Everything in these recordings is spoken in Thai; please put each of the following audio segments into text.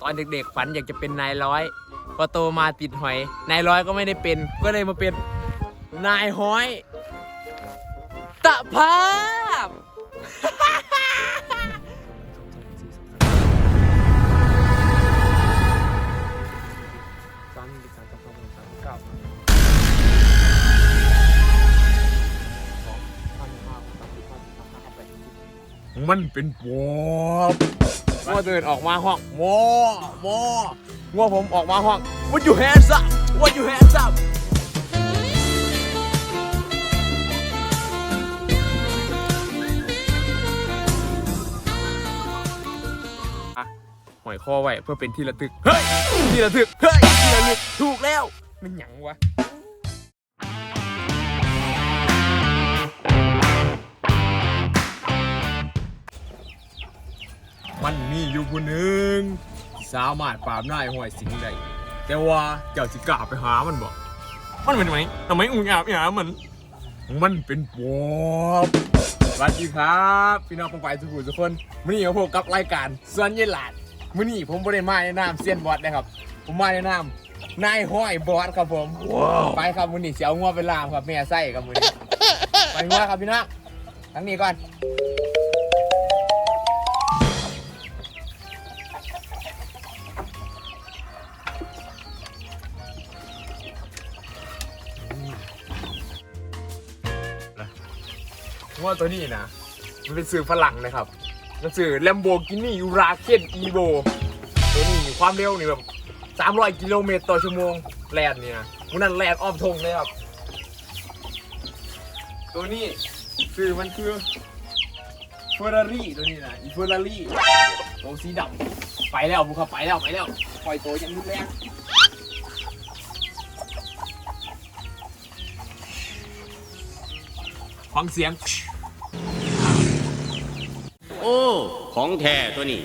ตอนเด็กๆฝันอยากจะเป็นนายร้อย พอโตมาติดหอย นายร้อยก็ไม่ได้เป็น ก็เลยมาเป็นนายห้อย ตะภาพามันห้าสามสิบห้าสามห้าแปดสิบมันเป็นปอบ งัวเดินออกมาห้องโมโมงัวผมออกมาห้อง What you hands up What you hands up อะหอยคอไว้เพื่อเป็นที่ระทึก เฮ้ย ที่ระทึก เฮ้ย ที่ระลึก ถูกแล้ว มันหยังวะ มันมีอยู่ผู้หนึ่งที่สามารถปราบนายห้อยสิงได้แต่ว่าเจ้าสิกล้าไปหามันบ่มันเป็นไหมทำไมอุ้งอาบอามัน มันเป็นปอบสวัสดีครับ พี่น้องปองไปทุกคนทุกคนมื้อนี้ผมกับรายการส่วนเยนหลาดมื้อนี้ผมบ่ได้มาในนามเซียนบอสนะครับ ผมมาในนามนายห้อยบอสครับผมไปครับมื้อนี้สิเอางัวไปลามครับแม่ไส้ครับมื้อนี้ไปงัวครับพี่น้องทั้งนี้ก่อน ว่าตัวนี้นะมันเป็นสื่อฝรั่งนะครับมันสื่อ Lamborghini Huracan Evo ตัวนี้ความเร็วนี่แบบ300 กิโลเมตรต่อชั่วโมงแลนเนี่ยมันนั่นแลนอ้อมทงเลยครับ ตัวนี้สื่อมันคือเฟอร์รารี่ตัวนี้นะอีเฟอร์รารี่ตัวสีดำไปแล้วบุคคไปแล้วไปแล้วปล่อยตัวยังรุนแรงฟังเสียง ของแท้ตัวนี้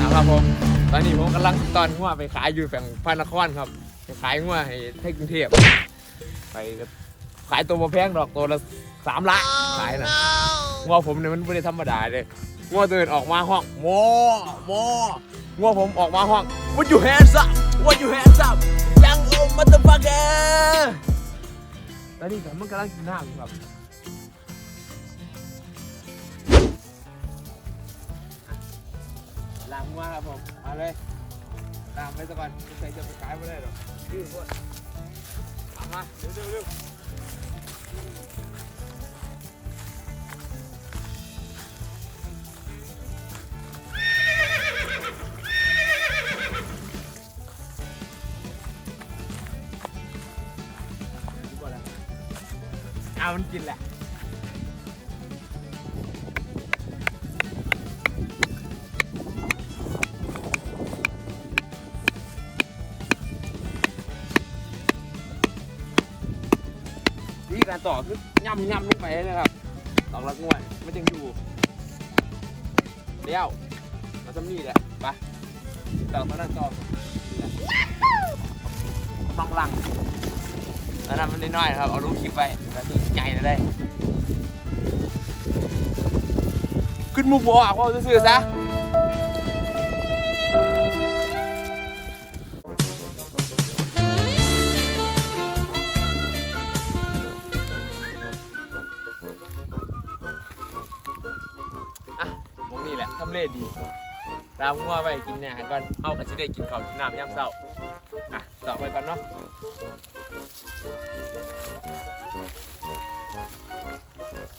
นะครับผม ตอนนี้ผมกำลังตอนงัวไปขายอยู่แฝงพระนครครับไปขายงัวให้ให้กรุงเทพไปก็ขายตัวมาแพงดอกตัวละสามล้านขายนะงัวผมเนี่ยมันไม่ได้ธรรมดาเลยงัวเดินออกมาห้องโมโมงัวผมออกมาห้อง What you hands up What you hands up ยังโอ้ motherfucker ตอนนี้ผมกำลังกินน้ำครับลามงัวครับผมมาเลยลามไปสักก่อนไม่ใช่จะไปขายไม่ได้หรอกยืดพวกตามมาเร็วเร็ว นกินแหละวิธีการต่อคือย่ำย่ำลงไปนะครับตอกลักงวดไม่จึงอยู่เลี้ยวมาทำนี่แหละไปต่อมาด้านต่อฟังหลังแล้วนำมันน้อยๆนะครับ เอาลูกคลิปไปแล้วนี่ เลยได้ขึ้นมุกบัวอะว่าซื่อๆซะอะมองนี่แหละทำเลดีตามงัวไปกินเนี่ยก่อนเอาก็จะได้กินข้าวกินน้ำยามเช้าอะต่อไปก่อนเนาะ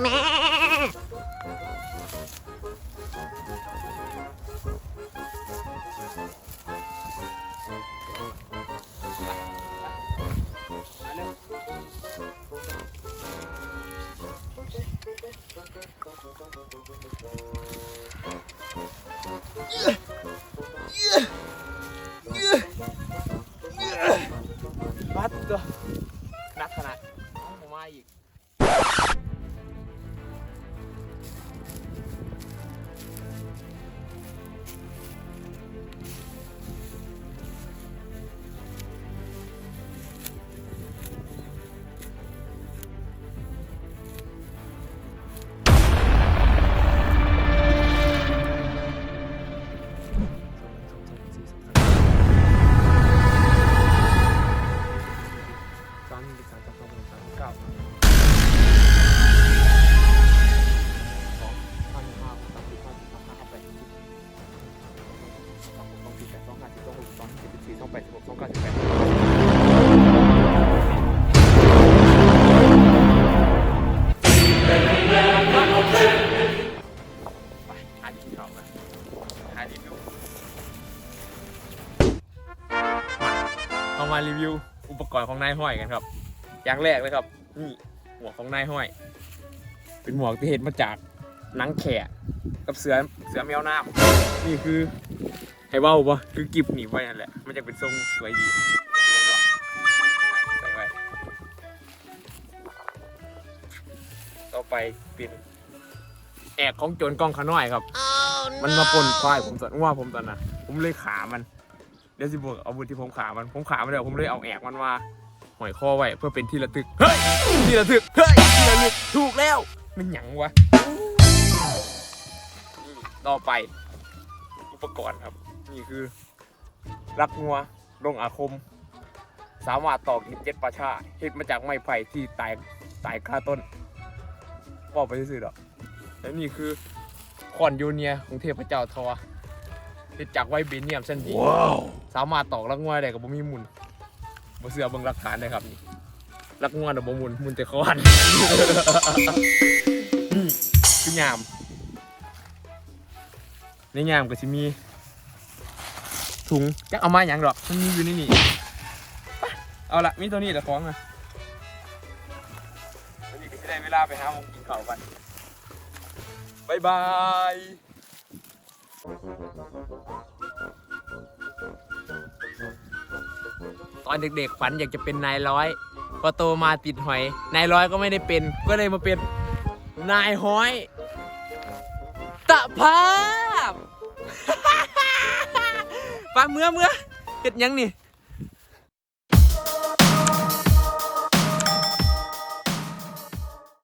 แม่บัดตัวนักขนาดน้องผมมาอีก สามสิบส ห้อยกันครับ อย่างแรกเลยครับ นี่หมวกของนายห้อย เป็นหมวกที่เห็นมาจากหนังแขะกับเสือเสือแมวน้ำนี่คือให้เบ้าปะคือกิบหนีบไว้นั่นแหละ มันจะเป็นทรงสวยดีใส่ไว้ต่อไปเป็นแอกของโจรกล้องขาน้อยครับ มันมาปนควายผมตอนว่าผมตอนน่ะ ผมเลยขามัน เดี๋ยวสิบอกเอาบุญที่ผมขามัน ผมขามันเดี๋ยวผมเลยเอาแอกมันมา หอยคอไว้เพื่อเป็นที่ระทึก เฮ้ย ที่ระทึก เฮ้ย ที่ระทึก ถูกแล้ว มันหยังวะนี่ต่อไป อุปกรณ์ครับ นี่คือ รักงัวลงอาคม สามารถต่อกินเจ็ดประชาเฮ็ดมาจากไม้ไผ่ที่ตายตายคาต้นบอกไปซื่อๆดอกแล้วนี่คือคอนยูเนียของเทพเจ้าทอเฮ็ดจากไวเบเนียมเส้นดีสามารถตอกลักงวได้กับบ่มีหมุน บ่เสือเบิ่งหลักฐานได้ครับนี่ลักงวน่ะบ่มุนมุนแต่คอนคือยามในยามก็สิมี ถุงจักเอามาหยังดอกมันมีอยู่ในนี่ไปเอาละมีตัวนี้แต่ของอะวันนี้ก็สิได้เวลาไปหาหมองกินข้าวกันบายบาย ตอนเด็กๆฝันอยากจะเป็นนายร้อยพอโตมาติดหอย นายร้อยก็ไม่ได้เป็น ก็เลยมาเป็นนายห้อย ตะภาพ ปลาเมื่อเมื่อเห็ดยังนี่